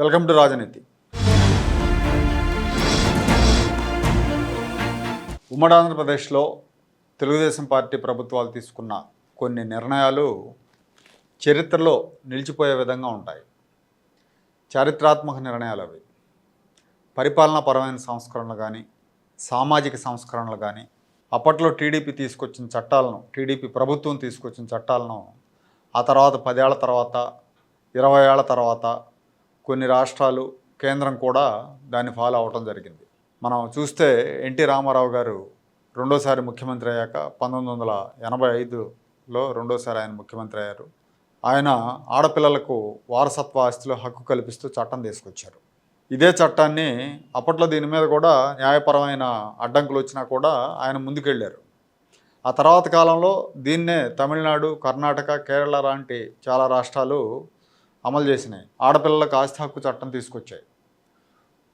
Welcome to రాజనీతి. ఉమ్మడి ఆంధ్రప్రదేశ్లో తెలుగుదేశం పార్టీ ప్రభుత్వాలు తీసుకున్న కొన్ని నిర్ణయాలు చరిత్రలో నిలిచిపోయే విధంగా ఉంటాయి. చారిత్రాత్మక నిర్ణయాలు అవి. పరిపాలనాపరమైన సంస్కరణలు కానీ సామాజిక సంస్కరణలు కానీ అప్పట్లో టీడీపీ తీసుకొచ్చిన చట్టాలను టీడీపీ ప్రభుత్వం తీసుకొచ్చిన చట్టాలను ఆ తర్వాత పదేళ్ళ తర్వాత ఇరవై ఏళ్ళ తర్వాత కొన్ని రాష్ట్రాలు కేంద్రం కూడా దాన్ని ఫాలో అవటం జరిగింది. మనం చూస్తే ఎన్టీ రామారావు గారు రెండోసారి ముఖ్యమంత్రి అయ్యాక పంతొమ్మిది వందల ఎనభై ఐదులో రెండోసారి ఆయన ముఖ్యమంత్రి అయ్యారు. ఆయన ఆడపిల్లలకు వారసత్వ ఆస్తిలో హక్కు కల్పిస్తూ చట్టం తీసుకొచ్చారు. ఇదే చట్టాన్ని అప్పట్లో దీని మీద కూడా న్యాయపరమైన అడ్డంకులు వచ్చినా కూడా ఆయన ముందుకెళ్ళారు ఆ తర్వాత కాలంలో దీన్నే తమిళనాడు కర్ణాటక కేరళ లాంటి చాలా రాష్ట్రాలు అమలు చేసినాయి. ఆడపిల్లలకు ఆస్తి హక్కు చట్టం తీసుకొచ్చాయి.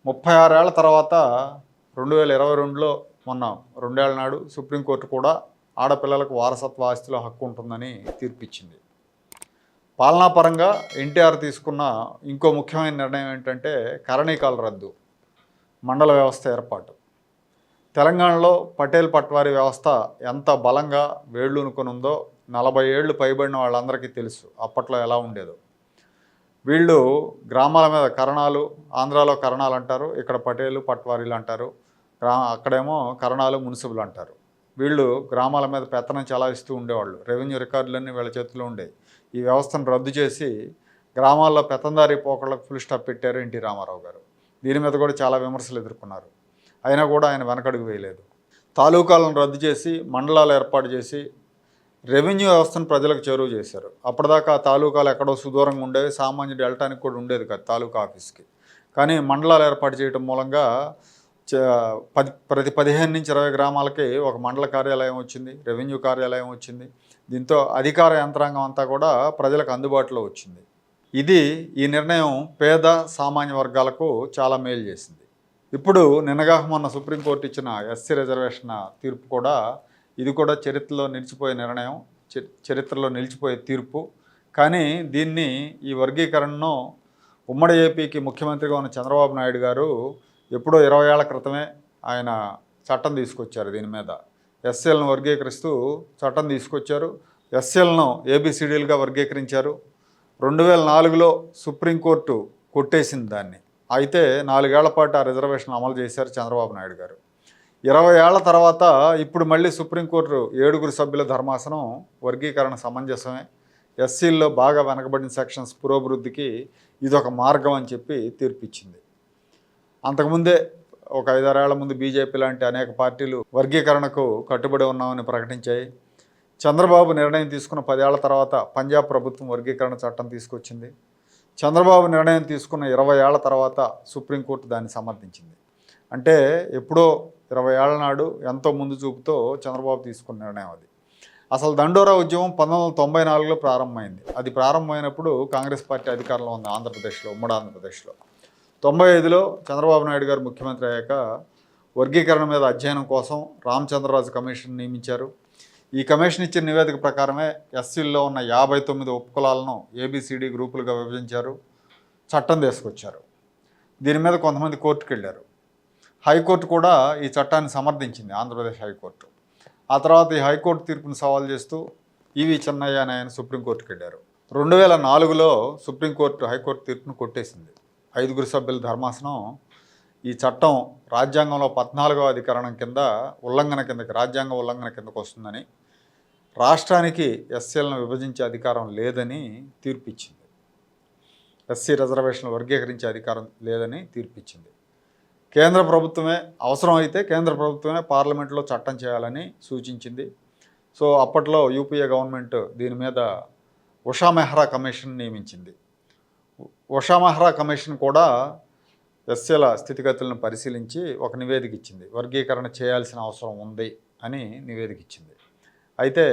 ముప్పై ఆరేళ్ళ తర్వాత రెండు వేల ఇరవై రెండులో మొన్న రెండేళ్ళ నాడు సుప్రీంకోర్టు కూడా ఆడపిల్లలకు వారసత్వ ఆస్తిలో హక్కు ఉంటుందని తీర్పిచ్చింది. పాలనాపరంగా ఎన్టీఆర్ తీసుకున్న ఇంకో ముఖ్యమైన నిర్ణయం ఏంటంటే కరణీకాల రద్దు మండల వ్యవస్థ ఏర్పాటు. తెలంగాణలో పటేల్ పట్వారీ వ్యవస్థ ఎంత బలంగా వేళ్ళూనుకొని ఉందో నలభై ఏళ్ళు పైబడిన వాళ్ళందరికీ తెలుసు అప్పట్లో ఎలా ఉండేదో. వీళ్ళు గ్రామాల మీద కరణాలు ఆంధ్రాలో కరణాలు అంటారు ఇక్కడ పటేలు పట్వారీలు అంటారు గ్రా అక్కడేమో కరణాలు మున్సిపల్ అంటారు. వీళ్ళు గ్రామాల మీద పెత్తనం చలాయిస్తూ ఉండేవాళ్ళు. రెవెన్యూ రికార్డులన్నీ వీళ్ళ చేతిలో ఉండేవి. ఈ వ్యవస్థను రద్దు చేసి గ్రామాల్లో పెత్తందారి పోకళ్ళకు ఫుల్ స్టాప్ పెట్టారు ఎన్టీ రామారావు గారు. దీని మీద కూడా చాలా విమర్శలు ఎదుర్కొన్నారు. అయినా కూడా ఆయన వెనకడుగు వేయలేదు. తాలూకాలను రద్దు చేసి మండలాలు ఏర్పాటు చేసి రెవెన్యూ వ్యవస్థను ప్రజలకు చేరువ చేశారు. అప్పటిదాకా తాలూకాలు ఎక్కడో సుదూరంగా ఉండేవి. సామాన్యుడు వెళ్ళటానికి కూడా ఉండేది కాదు తాలూకా ఆఫీస్కి. కానీ మండలాలు ఏర్పాటు చేయడం మూలంగా చ- పది ప్రతి పదిహేను నుంచి ఇరవై గ్రామాలకి ఒక మండల కార్యాలయం వచ్చింది రెవెన్యూ కార్యాలయం వచ్చింది. దీంతో అధికార యంత్రాంగం అంతా కూడా ప్రజలకు అందుబాటులో వచ్చింది. ఇది ఈ నిర్ణయం పేద సామాన్య వర్గాలకు చాలా మేలు చేసింది. ఇప్పుడు నిన్నగా మొన్న సుప్రీంకోర్టు ఇచ్చిన ఎస్సీ రిజర్వేషన్ తీర్పు కూడా ఇది కూడా చరిత్రలో నిలిచిపోయే నిర్ణయం చరిత్రలో నిలిచిపోయే తీర్పు. కానీ దీన్ని ఈ వర్గీకరణను ఉమ్మడి ఏపీకి ముఖ్యమంత్రిగా ఉన్న చంద్రబాబు నాయుడు గారు ఎప్పుడో ఇరవై ఏళ్ళ క్రితమే ఆయన చట్టం తీసుకొచ్చారు దీని మీద. ఎస్సీలను వర్గీకరిస్తూ చట్టం తీసుకొచ్చారు. ఎస్సీలను ఏబిసిడీలుగా వర్గీకరించారు. రెండు వేల నాలుగులో సుప్రీంకోర్టు కొట్టేసింది దాన్ని. అయితే నాలుగేళ్ళ పాటు ఆ రిజర్వేషన్ అమలు చేశారు చంద్రబాబు నాయుడు గారు. ఇరవై ఏళ్ళ తర్వాత ఇప్పుడు మళ్ళీ సుప్రీంకోర్టు ఏడుగురు సభ్యుల ధర్మాసనం వర్గీకరణ సమంజసమే. ఎస్సీల్లో బాగా వెనకబడిన సెక్షన్స్ పురోభివృద్ధికి ఇది ఒక మార్గం అని చెప్పి తీర్పిచ్చింది. అంతకుముందే ఒక ఐదారేళ్ళ ముందు బీజేపీ లాంటి అనేక పార్టీలు వర్గీకరణకు కట్టుబడి ఉన్నామని ప్రకటించాయి. చంద్రబాబు నిర్ణయం తీసుకున్న పదేళ్ళ తర్వాత పంజాబ్ ప్రభుత్వం వర్గీకరణ చట్టం తీసుకొచ్చింది. చంద్రబాబు నిర్ణయం తీసుకున్న ఇరవై ఏళ్ళ తర్వాత సుప్రీంకోర్టు దాన్ని సమర్థించింది. అంటే ఎప్పుడో ఇరవై ఏళ్ళ నాడు ఎంతో ముందు చూపుతో చంద్రబాబు తీసుకున్న నిర్ణయం అది. అసలు దండోరా ఉద్యమం పంతొమ్మిది వందల తొంభై నాలుగులో ప్రారంభమైంది. అది ప్రారంభమైనప్పుడు కాంగ్రెస్ పార్టీ అధికారంలో ఉంది ఆంధ్రప్రదేశ్లో ఉమ్మడి ఆంధ్రప్రదేశ్లో. తొంభై ఐదులో చంద్రబాబు నాయుడు గారు ముఖ్యమంత్రి అయ్యాక వర్గీకరణ మీద అధ్యయనం కోసం రామచంద్రరాజు కమిషన్ నియమించారు. ఈ కమిషన్ ఇచ్చిన నివేదిక ప్రకారమే ఎస్సీల్లో ఉన్న యాభై తొమ్మిది ఉపకులాలను ఏబిసిడి గ్రూపులుగా విభజించారు చట్టం తీసుకొచ్చారు. దీని మీద కొంతమంది కోర్టుకు వెళ్ళారు హైకోర్టు కూడా ఈ చట్టాన్ని సమర్థించింది ఆంధ్రప్రదేశ్ హైకోర్టు. ఆ తర్వాత ఈ హైకోర్టు తీర్పును సవాల్ చేస్తూ ఈవి చెన్నయ్య అని ఆయన సుప్రీంకోర్టుకు వెళ్ళారు. రెండు వేల నాలుగులో సుప్రీంకోర్టు హైకోర్టు తీర్పును కొట్టేసింది. ఐదుగురు సభ్యుల ధర్మాసనం ఈ చట్టం రాజ్యాంగంలో పద్నాలుగవ అధికరణం కింద ఉల్లంఘన కిందకి రాజ్యాంగ ఉల్లంఘన కిందకు వస్తుందని రాష్ట్రానికి ఎస్సీలను విభజించే అధికారం లేదని తీర్పిచ్చింది. ఎస్సీ రిజర్వేషన్లు వర్గీకరించే అధికారం లేదని తీర్పిచ్చింది. కేంద్ర ప్రభుత్వమే అవసరమైతే కేంద్ర ప్రభుత్వమే పార్లమెంట్లో చట్టం చేయాలని సూచించింది. సో అప్పట్లో యూపీఏ గవర్నమెంట్ దీని మీద ఉషా మెహ్రా కమిషన్ నియమించింది. ఉషా మెహ్రా కమిషన్ కూడా ఎస్సీల స్థితిగతులను పరిశీలించి ఒక నివేదిక ఇచ్చింది. వర్గీకరణ చేయాల్సిన అవసరం ఉంది అని నివేదిక ఇచ్చింది. అయితే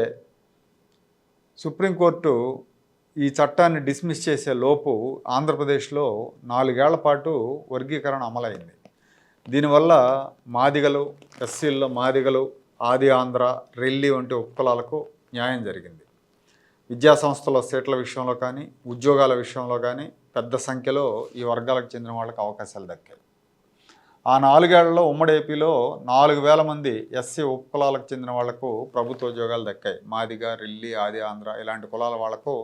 సుప్రీంకోర్టు ఈ చట్టాన్ని డిస్మిస్ చేసే లోపు ఆంధ్రప్రదేశ్లో నాలుగేళ్ళ పాటు వర్గీకరణ అమలైంది. దీనివల్ల మాదిగలు ఎస్సీల్లో మాదిగలు ఆది ఆంధ్ర రెల్లి వంటి ఉపకులాలకు న్యాయం జరిగింది. విద్యా సంస్థల సీట్ల విషయంలో కానీ ఉద్యోగాల విషయంలో కానీ పెద్ద సంఖ్యలో ఈ వర్గాలకు చెందిన వాళ్ళకి అవకాశాలు దక్కాయి. ఆ నాలుగేళ్ళలో ఉమ్మడి ఏపీలో నాలుగు వేల మంది ఎస్సీ ఉపకులాలకు చెందిన వాళ్ళకు ప్రభుత్వ ఉద్యోగాలు దక్కాయి. మాదిగ రెల్లి ఆది ఆంధ్ర ఇలాంటి కులాల వాళ్ళకు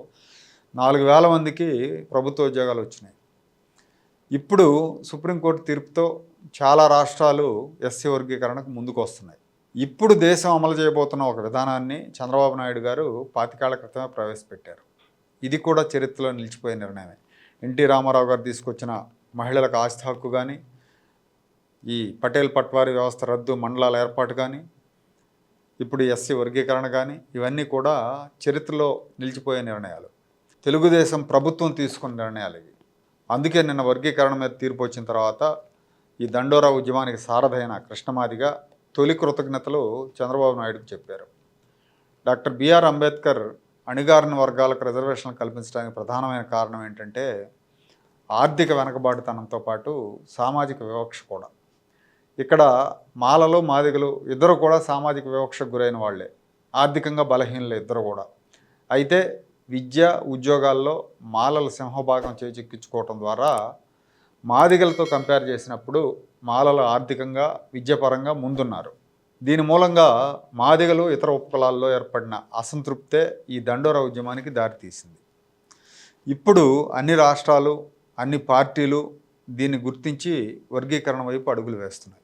నాలుగు వేల మందికి ప్రభుత్వ ఉద్యోగాలు వచ్చినాయి. ఇప్పుడు సుప్రీంకోర్టు తీర్పుతో చాలా రాష్ట్రాలు ఎస్సీ వర్గీకరణకు ముందుకు వస్తున్నాయి ఇప్పుడు దేశం అమలు చేయబోతున్న ఒక విధానాన్ని చంద్రబాబు నాయుడు గారు పాతికాళ్ళ క్రితమే ప్రవేశపెట్టారు. ఇది కూడా చరిత్రలో నిలిచిపోయే నిర్ణయమే. ఎన్టీ రామారావు గారు తీసుకొచ్చిన మహిళలకు ఆస్తి హక్కు కానీ ఈ పటేల్ పట్వారీ వ్యవస్థ రద్దు మండలాల ఏర్పాటు కానీ ఇప్పుడు ఎస్సీ వర్గీకరణ కానీ ఇవన్నీ కూడా చరిత్రలో నిలిచిపోయే నిర్ణయాలు. తెలుగుదేశం ప్రభుత్వం తీసుకున్న నిర్ణయాలు ఇవి. అందుకే నిన్న వర్గీకరణ మీద తీర్పు వచ్చిన తర్వాత ఈ దండోరా ఉద్యమానికి సారథైన కృష్ణమాదిగా తొలి కృతజ్ఞతలు చంద్రబాబు నాయుడుకు చెప్పారు. డాక్టర్ బిఆర్ అంబేద్కర్ అణిగారిన వర్గాలకు రిజర్వేషన్లు కల్పించడానికి ప్రధానమైన కారణం ఏంటంటే ఆర్థిక వెనకబాటుతనంతో పాటు సామాజిక వివక్ష కూడా. ఇక్కడ మాలలు మాదిగలు ఇద్దరు కూడా సామాజిక వివక్షకు గురైన వాళ్ళే. ఆర్థికంగా బలహీనలు ఇద్దరు కూడా. అయితే విద్య ఉద్యోగాల్లో మాలల సింహభాగం చేజిక్కించుకోవటం ద్వారా మాదిగలతో కంపేర్ చేసినప్పుడు మాలలు ఆర్థికంగా విద్యాపరంగా ముందున్నారు. దీని మూలంగా మాదిగలు ఇతర ఉపకులాల్లో ఏర్పడిన అసంతృప్తే ఈ దండోరా ఉద్యమానికి దారితీసింది. ఇప్పుడు అన్ని రాష్ట్రాలు అన్ని పార్టీలు దీన్ని గుర్తించి వర్గీకరణ వైపు అడుగులు వేస్తున్నాయి.